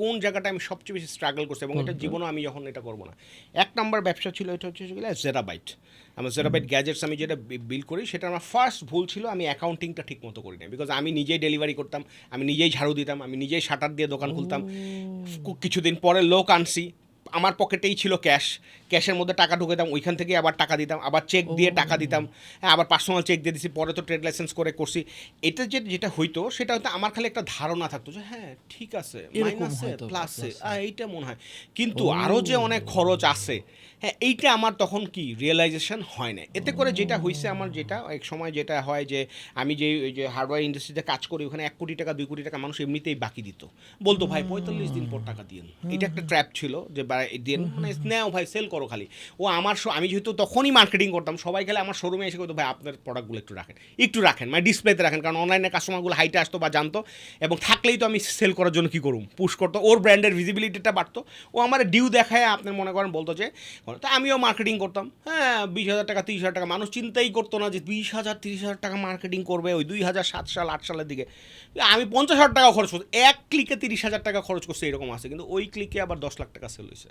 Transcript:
কোন জায়গাটা আমি সবচেয়ে বেশি স্ট্রাগল করছি এবং এটা জীবনও আমি যখন এটা করব না। এক নম্বর ব্যবসা ছিল এটা হচ্ছে গেলে জেরাবাইট আমার জেরাবাইট গ্যাজেটস আমি যেটা বিল করি সেটা আমার ফার্স্ট ভুল ছিল আমি অ্যাকাউন্টিংটা ঠিক মতো করি না বিকজ আমি নিজেই ডেলিভারি করতাম আমি নিজেই ঝাড়ু দিতাম আমি নিজেই শাটার দিয়ে দোকান খুলতাম। কিছুদিন পরে লোক আনছি আমার পকেটেই ছিল ক্যাশ। ক্যাশের মধ্যে টাকা ঢুকে দিতাম ওইখান থেকে আবার টাকা দিতাম আবার চেক দিয়ে টাকা দিতাম হ্যাঁ আবার পার্সোনাল চেক দিয়ে দিছি পরে তো ট্রেড লাইসেন্স করে করছি। এটা যে যেটা হইতো সেটা হয়তো আমার খালি একটা ধারণা থাকতো যে হ্যাঁ ঠিক আছে মাইনাসে প্লাসে এইটা মনে হয়। কিন্তু আরও যে অনেক খরচ আছে হ্যাঁ এইটা আমার তখন কি রিয়েলাইজেশন হয় না এতে করে যেটা হয়েছে আমার যেটা এক সময় যেটা হয় যে আমি যে ওই যে হার্ডওয়্যার ইন্ডাস্ট্রিতে কাজ করি ওখানে এক কোটি টাকা দুই কোটি টাকা মানুষ এমনিতেই বাকি দিত। বলতো ভাই পঁয়তাল্লিশ দিন পর টাকা দিন এটা একটা ট্র্যাপ ছিল যে বা- দিন মানে নেও ভাই সেল করো খালি। ও আমার আমি যেহেতু তখনই মার্কেটিং করতাম সবাই খেলে আমার শোরুমে এসে করতো ভাই আপনার প্রোডাক্টগুলো একটু রাখেন একটু রাখেন মানে ডিসপ্লেতে রাখেন কারণ অনলাইনে কাস্টমারগুলো হাইটে আসতো বা জানতো এবং থাকলেই তো আমি সেল করার জন্য কী করুম? পুশ করতো ওর ব্র্যান্ডের ভিজিবিলিটিটা বাড়তো। ও আমার ডিউ দেখায় আপনার মনে করেন বলতো যে তো আমিও মার্কেটিং করতাম। হ্যাঁ বিশ হাজার টাকা তিরিশ হাজার টাকা মানুষ চিন্তাই করতো না যে বিশ হাজার তিরিশ হাজার টাকা মার্কেটিং করবে ওই দুই হাজার সাত সাল আট সালের দিকে। আমি পঞ্চাশ হাজার টাকা খরচ করছি এক ক্লিকে তিরিশ হাজার টাকা খরচ করছি এরকম আছে। কিন্তু ওই ক্লিকে আবার দশ লাখ টাকা সেল হয়েছে।